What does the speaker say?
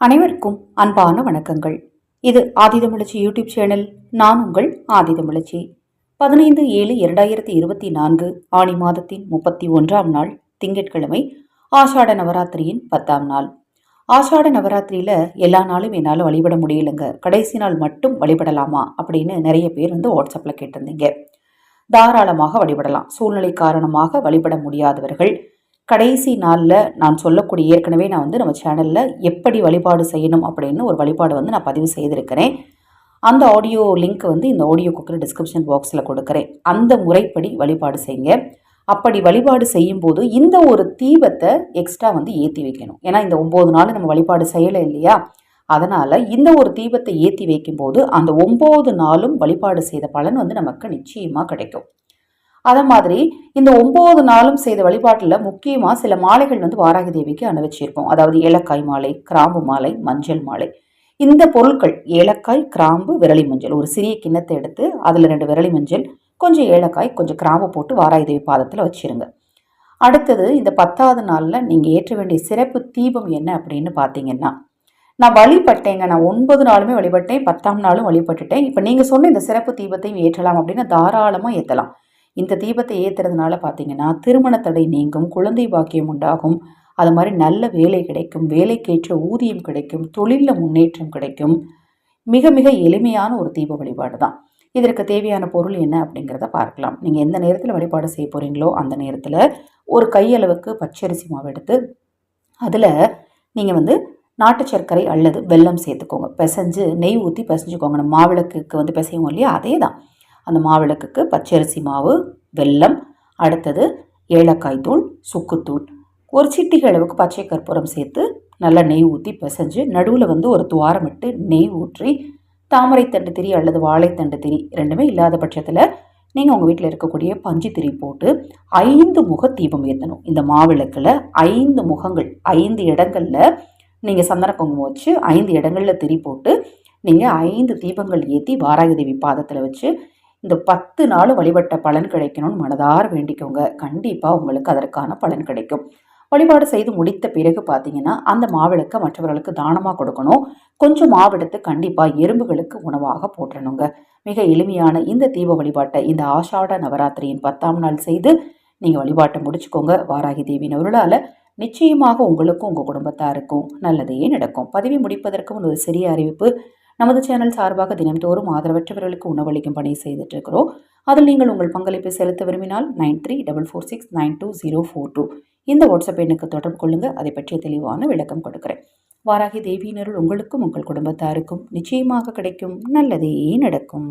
அனைவருக்கும் அன்பான வணக்கங்கள். இது ஆதிதமிழச்சி யூடியூப் சேனல் நான் உங்கள் ஆதிதமிழச்சி. பதினைந்து ஏழு இரண்டாயிரத்தி இருபத்தி நான்கு ஆணி மாதத்தின் முப்பத்தி ஒன்றாம் நாள் திங்கட்கிழமை ஆஷாட நவராத்திரியின் பத்தாம் நாள். ஆஷாட நவராத்திரியில் எல்லா நாளும் என்னால் வழிபட முடியலைங்க. கடைசி நாள் மட்டும் வழிபடலாமா? அப்படின்னு நிறைய பேர் வந்து வாட்ஸ்அப்பில் கேட்டிருந்தீங்க. தாராளமாக வழிபடலாம். சூழ்நிலை காரணமாக வழிபட முடியாதவர்கள் கடைசி நாளில் நான் சொல்லக்கூடிய ஏற்கனவே நான் வந்து நம்ம சேனலில் எப்படி வழிபாடு செய்யணும் அப்படின்னு ஒரு வழிபாடு வந்து நான் பதிவு செய்திருக்கிறேன். அந்த ஆடியோ லிங்க் வந்து இந்த ஆடியோ குக்கர் டிஸ்கிரிப்ஷன் பாக்ஸில் கொடுக்குறேன். அந்த முறைப்படி வழிபாடு செய்யுங்க. அப்படி வழிபாடு செய்யும்போது இந்த ஒரு தீபத்தை எக்ஸ்ட்ரா வந்து ஏற்றி வைக்கணும். ஏன்னா இந்த ஒம்பது நாள் நம்ம வழிபாடு செய்யலை இல்லையா? அதனால் இந்த ஒரு தீபத்தை ஏற்றி வைக்கும்போது அந்த ஒம்பது நாளும் வழிபாடு செய்த பலன் வந்து நமக்கு நிச்சயமாக கிடைக்கும். அதே மாதிரி இந்த ஒம்பது நாளும் செய்த வழிபாட்டில் முக்கியமாக சில மாலைகள் வந்து வாராகி தேவிக்கு அனுபவிச்சிருப்போம் அதாவது ஏலக்காய் மாலை கிராம்பு மாலை மஞ்சள் மாலை. இந்த பொருட்கள் ஏலக்காய் கிராம்பு விரலி மஞ்சள். ஒரு சிறிய கிண்ணத்தை எடுத்து அதில் ரெண்டு விரலி மஞ்சள் கொஞ்சம் ஏலக்காய் கொஞ்சம் கிராம்பு போட்டு வாராகி தேவி பாதத்தில் வச்சிருங்க. அடுத்தது இந்த பத்தாவது நாளில் நீங்கள் ஏற்ற வேண்டிய சிறப்பு தீபம் என்ன அப்படின்னு பார்த்தீங்கன்னா நான் வழிபட்டேங்க. நான் ஒன்பது நாளுமே வழிபட்டேன் பத்தாம் நாளும் வழிபட்டுட்டேன். இப்போ நீங்கள் சொன்ன இந்த சிறப்பு தீபத்தையும் ஏற்றலாம் அப்படின்னா தாராளமாக ஏற்றலாம் இந்த தீபத்தை ஏற்றுறதுனால பார்த்தீங்கன்னா திருமண தடை நீங்கும் குழந்தை பாக்கியம் உண்டாகும். அது மாதிரி நல்ல வேலை கிடைக்கும் வேலைக்கேற்ற ஊதியம் கிடைக்கும் தொழிலில் முன்னேற்றம் கிடைக்கும். மிக மிக எளிமையான ஒரு தீப வழிபாடு தான். இதற்கு தேவையான பொருள் என்ன அப்படிங்கிறத பார்க்கலாம். நீங்கள் எந்த நேரத்தில் வழிபாடு செய்ய போகிறீங்களோ அந்த நேரத்தில் ஒரு கையளவுக்கு பச்சரிசி மாவு எடுத்து அதில் நீங்கள் வந்து நாட்டு சர்க்கரை அல்லது வெல்லம் சேர்த்துக்கோங்க. பிசைஞ்சு நெய் ஊற்றி பிசைஞ்சுக்கோங்க. நம்ம மாவிளக்குக்கு வந்து பிசைவோம் இல்லையா? அதே தான் அந்த மாவிளக்குக்கு பச்சரிசி மாவு வெல்லம் அடுத்தது ஏலக்காய் தூள் சுக்குத்தூள் ஒரு சிட்டிகை அளவுக்கு பச்சை கற்பூரம் சேர்த்து நல்லா நெய் ஊற்றி பிசைஞ்சு நடுவில் வந்து ஒரு துவாரம் விட்டு நெய் ஊற்றி தாமரைத்தண்டு திரி அல்லது வாழைத்தண்டு திரி ரெண்டுமே இல்லாத பட்சத்தில் நீங்கள் உங்கள் வீட்டில் இருக்கக்கூடிய பஞ்சு திரி போட்டு ஐந்து முக தீபம் ஏற்றணும் இந்த மாவிளக்கில் ஐந்து முகங்கள் ஐந்து இடங்களில் நீங்கள் சந்தன குங்குமம் வச்சு ஐந்து இடங்களில் திரி போட்டு நீங்கள் ஐந்து தீபங்கள் ஏற்றி வாராகி தேவி பாதத்தில் வச்சு இந்த பத்து நாள் வழிபட்ட பலன் கிடைக்கணும்னு மனதார வேண்டிக்கோங்க. கண்டிப்பாக உங்களுக்கு அதற்கான பலன் கிடைக்கும். வழிபாடு செய்து முடித்த பிறகு பார்த்தீங்கன்னா அந்த மாவிளக்கை மற்றவர்களுக்கு தானமாக கொடுக்கணும். கொஞ்சம் மாவெடுத்து கண்டிப்பாக எறும்புகளுக்கு உணவாக போட்டுறணுங்க மிக எளிமையான இந்த தீப வழிபாட்டை இந்த ஆஷாட நவராத்திரியின் பத்தாம் நாள் செய்து நீங்கள் வழிபாட்டை முடிச்சுக்கோங்க. வாராகி தேவியின் அருளால் நிச்சயமாக உங்களுக்கும் உங்கள் குடும்பத்தாருக்கும் நல்லதே நடக்கும். பதவி முடிப்பதற்கு ஒரு சிறிய அறிவிப்பு. நமது சேனல் சார்பாக தினம்தோறும் ஆதரவற்றவர்களுக்கு உணவளிக்கும் பணி செய்துட்டு இருக்கிறோம் அதில் நீங்கள் உங்கள் பங்களிப்பை செலுத்த விரும்பினால் nine three double four six nine two zero four two இந்த வாட்ஸ்அப் எண்ணுக்கு தொடர்பு கொள்ளுங்கள் அதை பற்றிய தெளிவான விளக்கம் கொடுக்குறேன். வாராகி தேவியினருள் உங்களுக்கும் உங்கள் குடும்பத்தாருக்கும் நிச்சயமாக கிடைக்கும். நல்லதே நடக்கும்.